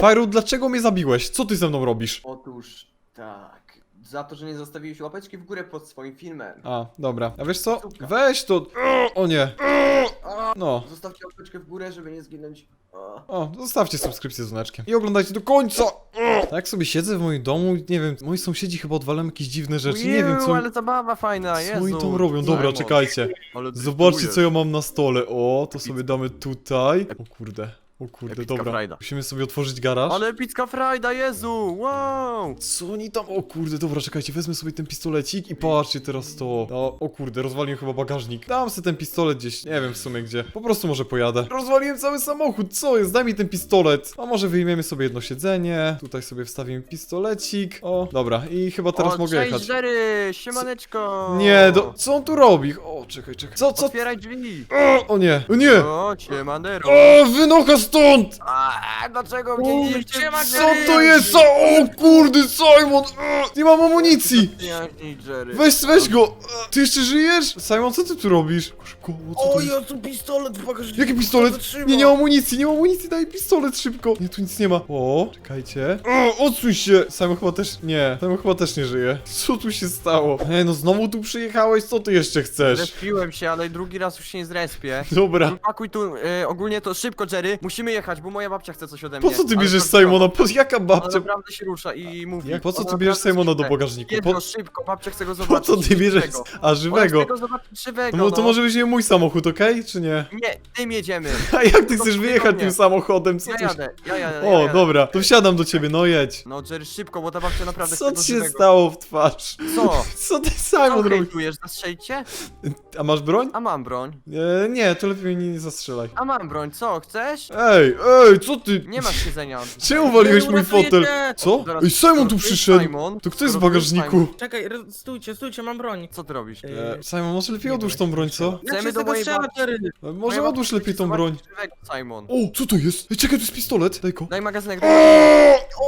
Fajru, dlaczego mnie zabiłeś? Co ty ze mną robisz? Otóż tak. Za to, że nie zostawiłeś łapeczki w górę pod swoim filmem. A, dobra. A wiesz co? Słupka. Weź to... O nie. A, No. Zostawcie łapeczkę w górę, żeby nie zginąć. A. O, zostawcie subskrypcję z dzwoneczkiem. I oglądajcie do końca! Tak jak sobie siedzę w moim domu, nie wiem, moi sąsiedzi chyba odwalają jakieś dziwne rzeczy, nie wiem co... ale zabawa fajna, Co Jezu. oni tam robią? Dobra, Simon. czekajcie. Ale Zobaczcie co ja mam na stole. O, to sobie damy tutaj. O kurde, o kurde, Epicka dobra. frajda. Musimy sobie otworzyć garaż. Ale epicka frajda, Jezu, wow! Co oni tam? O kurde, dobra, czekajcie, wezmę sobie ten pistolecik i patrzcie teraz to. No, o kurde, rozwaliłem chyba bagażnik. Dam sobie ten pistolet gdzieś, nie wiem w sumie gdzie. Po prostu może pojadę. Rozwaliłem cały samochód, co jest? Daj mi ten pistolet. A może wyjmiemy sobie jedno siedzenie. Tutaj sobie wstawimy pistolecik. O, dobra, i chyba teraz o, mogę cześć, jechać. Jerry, siemaneczko! Nie, do... co on tu robi? O, czekaj, czekaj. Co, co? Otwieraj drzwi! O, o nie, o nie! O, siemanero! O, wynocha stąd! A, dlaczego mnie nie siema, Co to jest za... O kurde, Simon! E, Nie mam amunicji! Weź, weź go! E, Ty jeszcze żyjesz? Simon, co ty tu robisz? Szybko, co to O, jest? ja tu pistolet w bagażniku. Jaki pistolet? Nie, nie mam amunicji, nie mam amunicji, daj pistolet szybko! Nie, tu nic nie ma. O, czekajcie. O, odsuń się! Simon chyba też... Nie, Simon chyba też nie żyje. Co tu się stało? Ej, no znowu tu przyjechałeś, co ty jeszcze chcesz? Zrespiłem się, ale drugi raz już się nie zrespię. Dobra. Pakuj tu, e, ogólnie to szybko, Jerry. Musimy jechać, bo moja babcia chce coś ode mnie. Po co ty Ale bierzesz Simona? Po jaka Ona babcia? naprawdę się rusza i mówi. Jak, po co Ona ty bierzesz naprawdę Simona do chce. bagażniku? Jedno, Po, szybko, babcia chce go po zobaczyć. co ty bierzesz... żywego. A, Ona żywego? chce go zobaczyć żywego, No to no. może weźmiemy mój samochód, okej? Czy nie? Nie, tym jedziemy. A jak ty chcesz wyjechać tym samochodem? Co Ja ty... jadę, ja jadę, ja O, jadę. dobra, to wsiadam do ciebie, no jedź. No Jerry, szybko, bo ta babcia naprawdę Co chce go ci się żywego. stało w twarz? Co? Co ty Co Simon robisz? hejtujesz? A masz broń? A mam broń. E, nie, to lepiej mnie nie zastrzelaj. A mam broń, co, chcesz? Ej, ej, co ty? Nie masz siedzenia. Czemu waliłeś mój fotel? Co? Zaraz- Ej, Simon tu Skoro przyszedł. Simon, To kto jest w skoro bagażniku? Simon, Czekaj, stójcie, stójcie, mam broń. Co ty robisz? E, Simon, może lepiej odłóż tą broń, co? Jak Chcemy się z do tego mojej strzela, babci. Jerry? E, Może Moja odłóż babcia lepiej chce tą broń. zobaczyć żywego, Simon. O, co to jest? Ej, czekaj, to jest pistolet. Daj go. Daj magazynek.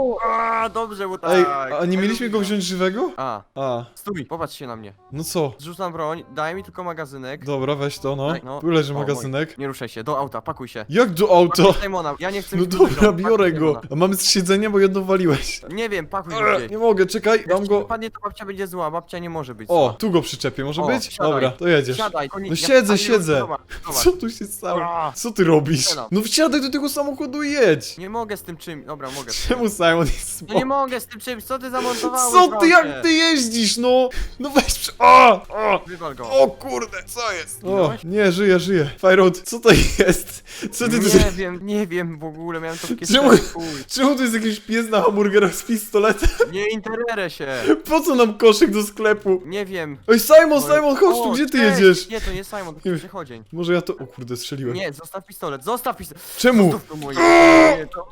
O, a, dobrze, bo tak. Ej, a nie mieliśmy go wziąć żywego? A, A, stój, popatrz się na mnie. no co? Zrzucam broń, daj mi tylko magazynek. Dobra, weź to, no. Daj, no. Tu leży O, magazynek. Nie ruszaj się, do auta, pakuj się. Jak do auta? Pakuj Simona, ja nie chcę No mieć dobra, biorę pakuj go. Simona. A mamy z siedzenia, bo jedno waliłeś. Nie wiem, pakuj go Eee, gdzieś. Nie mogę, czekaj, dam Jeśli go. Padnie, to babcia będzie zła, babcia nie może być O, zła. tu go przyczepię, może O, być? wsiadaj. Dobra, to jedziesz. Siadaj, koni- No ja- siedzę, siedzę. Zobacz, zobacz. Co tu się stało? Co ty robisz? No wsiadaj do tego samochodu i jedź. Nie mogę z tym czym. Dobra, mogę. Czemu Simon jest No nie mogę z tym czymś, co ty zamontowałeś? Co ty, jak ty jeździsz, no? No weź, przy- o, o, Wywal go. o kurde, co jest? O, nie, żyję, żyję. Fireout, co to jest? Co ty tu... Nie wiem, nie wiem w ogóle, miałem to w Czemu- chuj. Czemu tu jest jakiś pies na hamburgerach z pistoletem? Nie intererę się. Po co nam koszyk do sklepu? Nie wiem. Ej, Simon. Simon, chodź tu, O, gdzie ty cześć. jedziesz? Nie, to nie Simon, to Nie. przechodzień. Może ja to... O kurde, strzeliłem. Nie, zostaw pistolet, zostaw pistolet. Czemu? Zostaw to moje. Nie, to...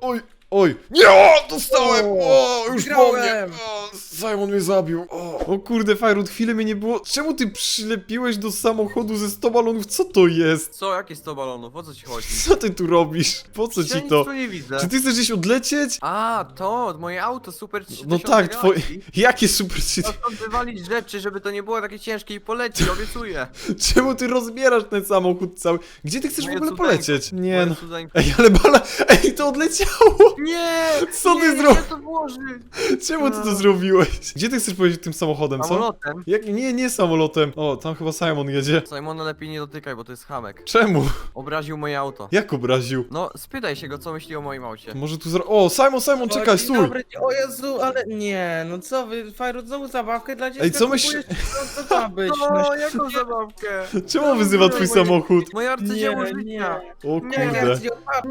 Oj, oj. Nie, o, dostałem! O, już po mnie. Wygrałem. O, Simon mnie zabił. O, o kurde, Firewood, chwilę mnie nie było. Czemu ty przylepiłeś do samochodu ze 100 balonów? Co to jest? Co, jakie 100 balonów? O co ci chodzi? Co ty tu robisz? Po co Ja ci nic to? tu nie widzę. Czy ty chcesz gdzieś odlecieć? A, to, moje auto, super 3000 No tak, twoje... galaxii. Jakie super ci... No stąd wywalić rzeczy, żeby to nie było takie ciężkie i poleci, obiecuję. Czemu ty rozbierasz ten samochód cały? Gdzie ty chcesz w Moje ogóle cudeńko. polecieć? Nie Moje no. cudeńko. Ej, ale bala... Ej, to odleciało! Nie! Co nie, ty nie, zro- Nie, to włoży! Czemu ty to zrobiłeś? Gdzie ty chcesz polecieć tym samochodem, co? Samolotem. Jak... Nie, nie samolotem. O, tam chyba Simon jedzie. Simona lepiej nie dotykaj, bo to jest hamek. Czemu? Obraził moje auto. Jak obraził? No, spytaj się go, co myśli o moim aucie. Może tu zro... O, Simon, Simon, czekaj, O, dzień stój! Dobry, o Jezu, ale nie, no co wy, Fajrut, znowu zabawkę dla dziecka Ej, co myśl- kupujesz? Co to ma być? No, jaką zabawkę? Czemu wyzywa twój moje- samochód? Moje arcydzieło Nie, nie. życia. O Nie, kurde.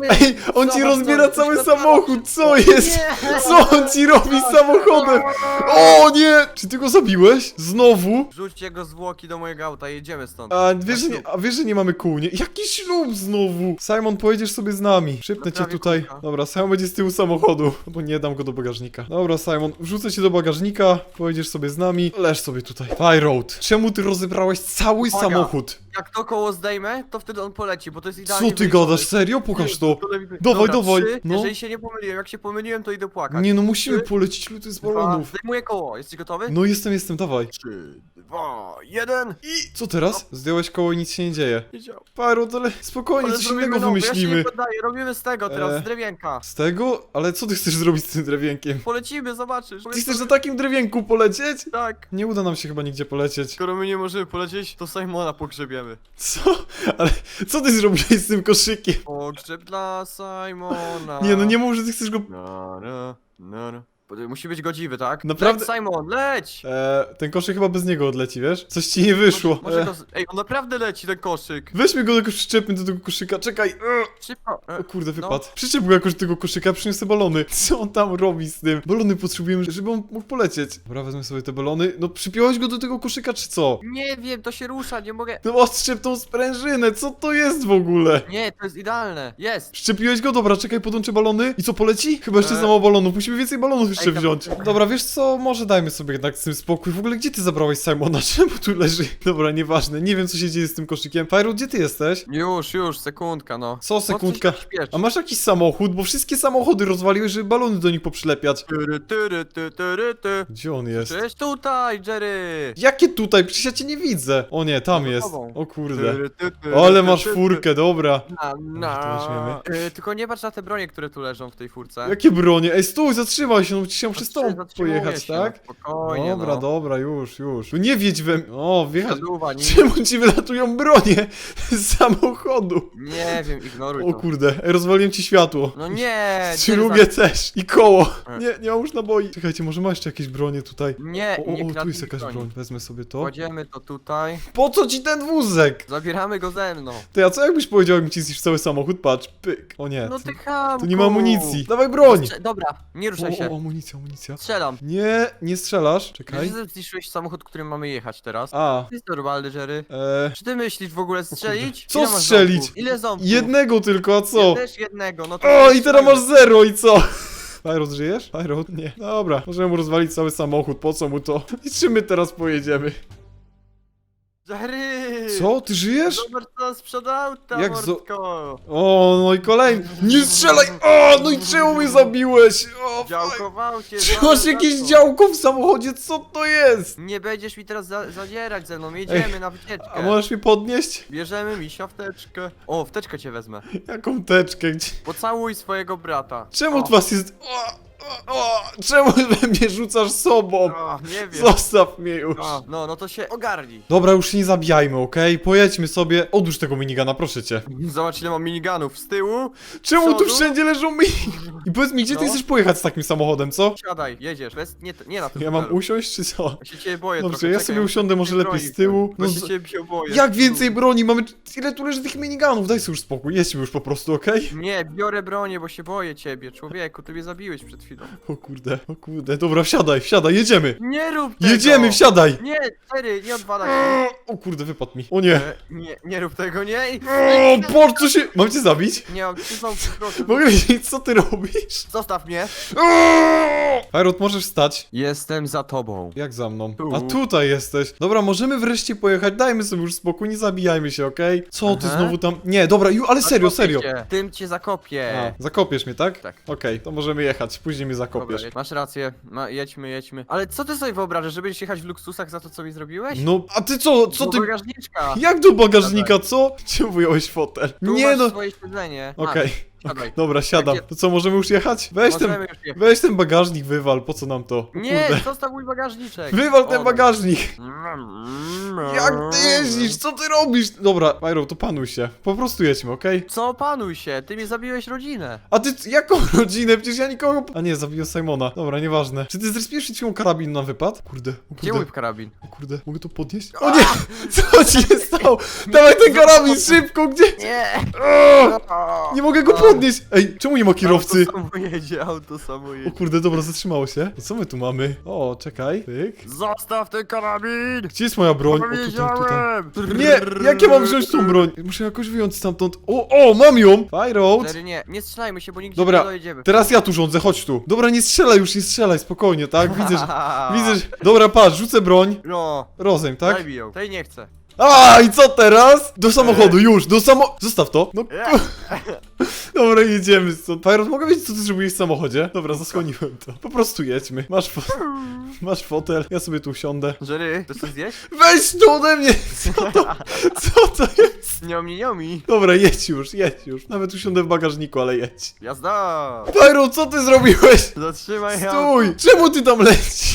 Ej, on ci Zobacz, rozbiera zobacz, cały to samochód, co jest? Co on ci robi z samochodem? O nie! Czy ty go zabiłeś? Znowu? Rzućcie go zwłoki do mojego auta, jedziemy stąd. A wiesz, że nie, a wiesz, że nie mamy kół, nie? Jaki ślub znowu? Simon, pojedziesz sobie z nami. Szybnę cię tutaj. kółka. Dobra, Simon będzie z tyłu samochodu, bo nie dam go do bagażnika. Dobra, Simon, wrzucę cię do bagażnika, pojedziesz sobie z nami. Leż sobie tutaj. Fire Road. Czemu ty rozebrałeś cały Uwaga. samochód? Jak to koło zdejmę, to wtedy on poleci, bo to jest idealnie Co ty gadasz, serio? Pokaż to. Dawaj, Dobra, dawaj, trzy. no. Jeżeli się nie pomyliłem, jak się pomyliłem, to idę płakać. Nie no, musimy polecić luty z Dwa, balonów. zdejmuję koło, jesteś gotowy? No jestem, jestem, dawaj. Trzy, dwa, jeden. I co teraz? Zdjąłeś koło i nic się nie dzieje. Nie działa. Parut, ale spokojnie, coś zrobimy innego nowy, Ja się wymyślimy. nie poddaję, robimy z tego teraz, E. z drewienka. Z tego? Ale co ty chcesz zrobić z tym drewienkiem? Polecimy, zobaczysz. Ty chcesz na takim drewienku polecieć? Tak. Nie uda nam się chyba nigdzie polecieć. Skoro my nie możemy polecieć, to Simona pogrzebiemy. Co? Ale co ty zrobiłeś z tym koszykiem? Pogrzeb dla Simona. Nie no, nie mów, że ty chcesz go... Na, na, na, na. Musi być godziwy, tak? Naprawdę- Leć, Simon, leć! Eee, ten koszyk chyba bez niego odleci, wiesz? Coś ci nie wyszło. Może, Eee, go... z- Ej, on naprawdę leci, ten koszyk. weźmy go jakoś przyczepmy do tego koszyka, czekaj. Eee, Szybko. E, O kurde, No. wypadł. Przyczep go jakoś do tego koszyka, przyniosę balony. Co on tam robi z tym? Balony potrzebujemy, żeby on mógł polecieć. Dobra, wezmę sobie te balony. No, przypiąłeś go do tego koszyka, czy co? Nie wiem, to się rusza, nie mogę... No, odszczep tą sprężynę, co to jest w ogóle? Nie, to jest idealne. Jest. Przyczepiłeś go? Dobra, czekaj, podłączę balony. I co, poleci? Chyba jeszcze za mało balonów. Musimy więcej balonów jeszcze wziąć. Dobra, wiesz co? Może dajmy sobie jednak z tym spokój. W ogóle, gdzie ty zabrałeś Simona? Czemu tu leży? Dobra, nieważne. Nie wiem, co się dzieje z tym koszykiem. Fajru, gdzie ty jesteś? Już, już, sekundka, no. Co, sekundka? A masz jakiś samochód? Bo wszystkie samochody rozwaliłeś, żeby balony do nich poprzylepiać. Tyry, tyry, ty, tyry, ty. Gdzie on jest? Cześć, tutaj, Jerry. Jakie tutaj? Przecież ja cię nie widzę. O nie, tam Za jest. tobą. O kurde. Tyry, ty, tyry, Ale ty, masz ty, ty. furkę, dobra. Na, na. Y, tylko nie patrz na te bronie, które tu leżą w tej furce. Jakie bronie? Ej, stój, zatrzymaj się, no ci się przez tą pojechać, tak? Spokojnie, Dobra, no. dobra, już, już. No nie wiedź we... O, wjechać. Nie, Czemu ci wylatują bronie z samochodu? nie wiem, ignoruj O to. kurde, rozwaliłem ci światło. No nie, Śrubie też i koło. E. Nie, nie mam już naboi. Czekajcie, może ma jeszcze jakieś bronie tutaj. Nie, O, o, nie o tu jest jakaś broń. Wezmę sobie to. Kładziemy to tutaj. Po co ci ten wózek? Zabieramy go ze mną. Ty, a co jakbyś powiedział, jakbym ci zniszczył cały samochód? Patrz, pyk. O nie, No ty chamku. tu nie ma amunicji. Dawaj broń! Strze- Dobra, nie O, ruszaj o, się. Amunicja, amunicja. Strzelam. Nie, nie strzelasz. Czekaj. Wiesz, że zniszczyłeś samochód, którym mamy jechać teraz? A, To jest normalny, Jerry. e, Czy ty myślisz w ogóle strzelić? Co Ile masz strzelić? ząbków? Ile ząbków? jednego tylko, a co? Ja też jednego, no to... O, i teraz masz zero i co? Fajrod, żyjesz? Fajrod? Nie. Dobra, możemy mu rozwalić cały samochód, po co mu to? I czym my teraz pojedziemy? Jerry! Co? Ty żyjesz? Zobacz co sprzedał ta Jak zo- mordko. O, no i kolejny. Nie strzelaj! O, no i czemu mnie zabiłeś? O, Działkował cię. Czy masz jakieś to. działko w samochodzie? Co to jest? Nie będziesz mi teraz za zadzierać ze mną, jedziemy na wycieczkę. A możesz mnie podnieść? Bierzemy misia wteczkę. O, wteczkę cię wezmę. Jaką teczkę? Gdzie? Pocałuj swojego brata. Czemu o. od was jest... O, o, czemu we mnie rzucasz sobą? O, nie wiem. Zostaw mnie już. O, no, no to się ogarnij. Dobra, już się nie zabijajmy, okej? Pojedźmy sobie. Odłóż tego minigana, proszę cię. Zobacz ile mam miniganów z tyłu. Czemu tu Przodu? wszędzie leżą mi? I powiedz mi, gdzie ty No. chcesz pojechać z takim samochodem, co? Siadaj, jedziesz. Bez, nie, nie na tym Ja mam usiąść, czy co? Ja się ciebie boję Dobrze, trochę. ja czekaj, sobie muszę usiądę może więcej lepiej broni z tyłu. No Właśnie z- ciebie się boję. Jak więcej broni? Mamy... Ile tu leży tych miniganów? Daj sobie już spokój, jedźmy już po prostu, okej? Nie, biorę bronię, bo się boję ciebie, człowieku, ty mnie zabiłeś przed chwilą. O kurde, o kurde, dobra, wsiadaj, wsiadaj, jedziemy! Nie rób tego! Jedziemy, wsiadaj! Nie, Terry, nie odwalaj się. O kurde, wypadł mi. O nie! E, Nie, nie rób tego, nie! O, Boże, co się... Mam cię zabić? Nie mam trzy ząbki, proszę. Mogę wiedzieć, co ty robisz? Zostaw mnie. Fajrot, możesz stać? Jestem za tobą. Jak za mną? Tu. A tutaj jesteś. Dobra, możemy wreszcie pojechać, dajmy sobie już spokój, nie zabijajmy się, okej? Co ty Aha. znowu tam... Nie, dobra, ju, ale serio, Zakopię serio. cię. Tym cię zakopię. A, zakopiesz mnie, tak? Tak. Okej, to możemy jechać, później mnie zakopiesz. Dobra, masz rację, Ma, jedźmy, jedźmy. Ale co ty sobie wyobrażasz, że będziesz jechać w luksusach za to, co mi zrobiłeś? No, a ty co, co Do ty... bagażniczka. Jak do bagażnika, co? Czemu wyjąłeś fotel? Nie no... swoje siedzenie. Okej, siadaj. dobra, siadam. To co, możemy już jechać? Weź ten... Możemy już jechać. Weź ten bagażnik, wywal, po co nam to? Nie, Kurde. zostaw mój bagażniczek. Wywal ten bagażnik! Jak ty jeździsz? Co ty robisz? Dobra, Pyro, to panuj się. Po prostu jedźmy, okej? Co panuj się, ty mi zabiłeś rodzinę. A ty c- jaką rodzinę? Przecież ja nikogo... A nie, zabiję Simona. Dobra, nieważne. Czy ty zrespiesz chwilą karabin na wypad? Kurde, o Gdzie mój kurde, karabin? o kurde. Mogę to podnieść? O nie! Co ci się stało? Dawaj ten karabin szybko, gdzie? Nie! O! Nie mogę go podnieść! Ej, czemu nie ma kierowcy? Auto samo jedzie, auto samo O jedzie. kurde, dobra, zatrzymało się. Co my tu mamy? O, czekaj. Pyk. Zostaw ten karabin! Gdzie jest moja broń? O, tutaj, tutaj. Powiedziałem! Nie, jak ja mam wziąć tą broń? Muszę jakoś wyjąć stamtąd. O, o, mam ją! Fireout! Jerry, nie, nie strzelajmy się, bo nigdzie Dobra, nie dojedziemy. Teraz ja tu rządzę, chodź tu. Dobra, nie strzelaj już, nie strzelaj, spokojnie, tak? Widzę, że... Widzę, że... Dobra, patrz, rzucę broń. No, Rozejm, tak? daj mi ją. Tej nie chcę. A i co teraz? Do samochodu, już, do samo... Zostaw to. No. Dobra, jedziemy stąd. Pirot, mogę wiedzieć, co ty zrobiłeś w samochodzie? Dobra, zasłoniłem to. Po prostu jedźmy. Masz, fo... Masz fotel, ja sobie tu usiądę. Jerry, chcesz coś zjeść? Weź tu ode mnie! Co to? Co to jest? Niomi, niomi. Dobra, jedź już, jedź już. Nawet usiądę w bagażniku, ale jedź. Jazda! Pyro, co ty zrobiłeś? Zatrzymaj ją. Stój! Czemu ty tam lecisz?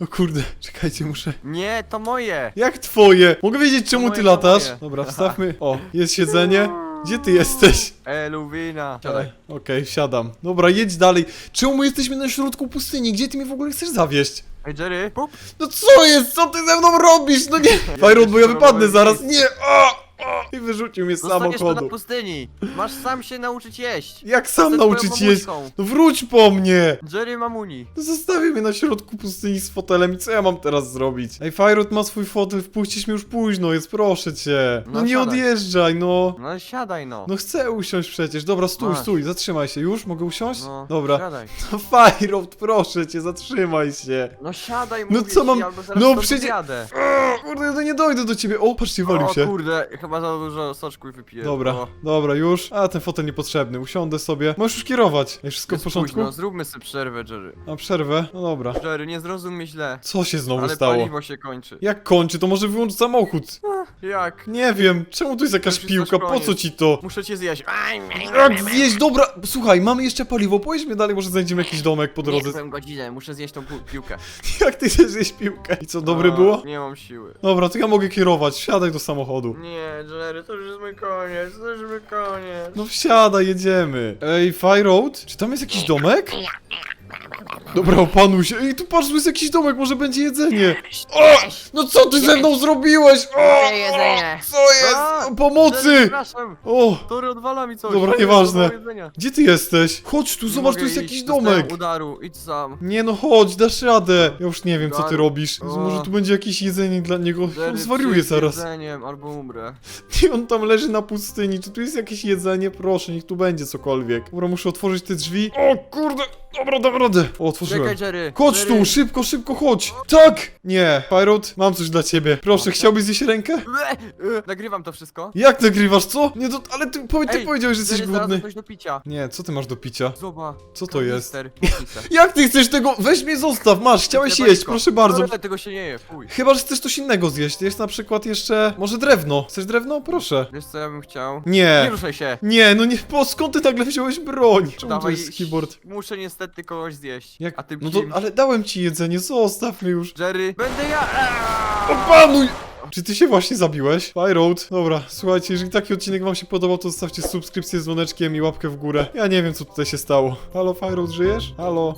O kurde, czekajcie, muszę... Nie, to moje. Jak twoje? Mogę wiedzieć, czemu moje, ty to latasz? moje. Dobra, wstawmy. O, jest siedzenie. Gdzie ty jesteś? Eluwina. Siadaj. E, Okej, wsiadam. Dobra, jedź dalej. Czemu my jesteśmy na środku pustyni? Gdzie ty mnie w ogóle chcesz zawieść? Ej, Jerry, pup. No co jest? Co ty ze mną robisz? No nie! Fajrod, bo ja wypadnę zaraz. Nie! O! I wyrzucił mnie z Zostaniesz tu na samochodu. pustyni. Masz sam się nauczyć jeść. Jak sam Jestem nauczyć twoją jeść? mamuśką. No wróć po mnie! Jerry Mamuni. No Zostawił mnie na środku pustyni z fotelem i co ja mam teraz zrobić? Ej, Fajrod ma swój fotel, wpuścisz mnie już późno, jest proszę cię. No, No nie siadaj. odjeżdżaj, no. No siadaj no. No chcę usiąść przecież. Dobra, stój, Masz. stój, zatrzymaj się. Już? Mogę usiąść? No, Dobra. Siadaj. No Fajrod, proszę cię, zatrzymaj się. No siadaj, No mówię co ci, mam- albo zaraz no przecież-. O, kurde, no nie dojdę do ciebie. O, patrzcie, walił O się. kurde, chyba za dużo soczku wypiję. Dobra, O. dobra, już. A, ten fotel niepotrzebny. Usiądę sobie. Możesz już kierować. Ej, wszystko w Jest porządku? późno, zróbmy sobie przerwę, Jerry. A przerwę? No dobra. Jerry, nie zrozum mnie źle. Co się znowu Ale stało? paliwo się kończy. Jak kończy, to może wyłącz samochód. Jak? Nie wiem, czemu tu jest jakaś już jest piłka? nasz Po co koniec. ci to? Muszę cię zjeść. Aj, Jak zjeść, dobra, słuchaj, mamy jeszcze paliwo, pojedźmy dalej, może znajdziemy jakiś domek po drodze. chcę godzinę, muszę zjeść tą pu- piłkę. Jak ty chcesz zjeść piłkę? I co, dobre A, było? Nie mam siły. Dobra, to ja mogę kierować, wsiadaj do samochodu. Nie, Jerry, to już jest mój koniec, to już mój koniec. No wsiadaj, jedziemy. Ej, Fire Road? Czy tam jest jakiś domek? Dobra, opanuj się. Ej, tu patrz, tu jest jakiś domek, może będzie jedzenie. O! No co ty ze mną zrobiłeś? O! Jedzenie. Co jest? Pomocy! Przepraszam, O! Tory odwala mi coś. Dobra, nieważne. Gdzie ty jesteś? Chodź tu, zobacz, tu jest iść, jakiś dostałem domek. udaru, idź sam. Nie no, chodź, dasz radę. Ja już nie wiem, co ty robisz. O. Może tu będzie jakieś jedzenie dla niego. On Jerry, zwariuje przyjdź z zaraz. jedzeniem, albo umrę. I on tam leży na pustyni. Czy tu jest jakieś jedzenie? Proszę, niech tu będzie cokolwiek. Dobra, muszę otworzyć te drzwi. O kurde! Dobra, dam radę. O, otworzyłem. Czekaj, Jerry. Chodź Jerry. tu, szybko, szybko, chodź! Tak! Nie, Pirot, mam coś dla ciebie. Proszę, chciałbyś zjeść rękę? Ble, e, Nagrywam to wszystko. Jak nagrywasz, co? Nie, ale ty, powie, ty Ej, powiedziałeś, że jesteś Jerry, znalazłem głodny. coś do picia. Nie, co ty masz do picia? Zobacz. Co to jest? Jak ty chcesz tego? Weź mnie zostaw, masz, chciałeś jeść, proszę bardzo. Ale tego się nie je, fuj. Chyba, że chcesz coś innego zjeść. Jest na przykład jeszcze. Może drewno. Chcesz drewno? Proszę. Wiesz co ja bym chciał? Nie Nie. ruszaj się. Nie, no nie, po skąd ty nagle wziąłeś broń? Czemu to Dawaj, jest keyboard? Muszę niestety kogoś zjeść. Jak? A ty No to, kim? ale dałem ci jedzenie, zostaw mnie już. Jerry, będę ja. Aaaa! Opanuj! Czy ty się właśnie zabiłeś? Fire Road. Dobra, słuchajcie, jeżeli taki odcinek wam się podobał, to zostawcie subskrypcję z dzwoneczkiem i łapkę w górę. Ja nie wiem, co tutaj się stało. Halo, Fire Road, żyjesz? Halo?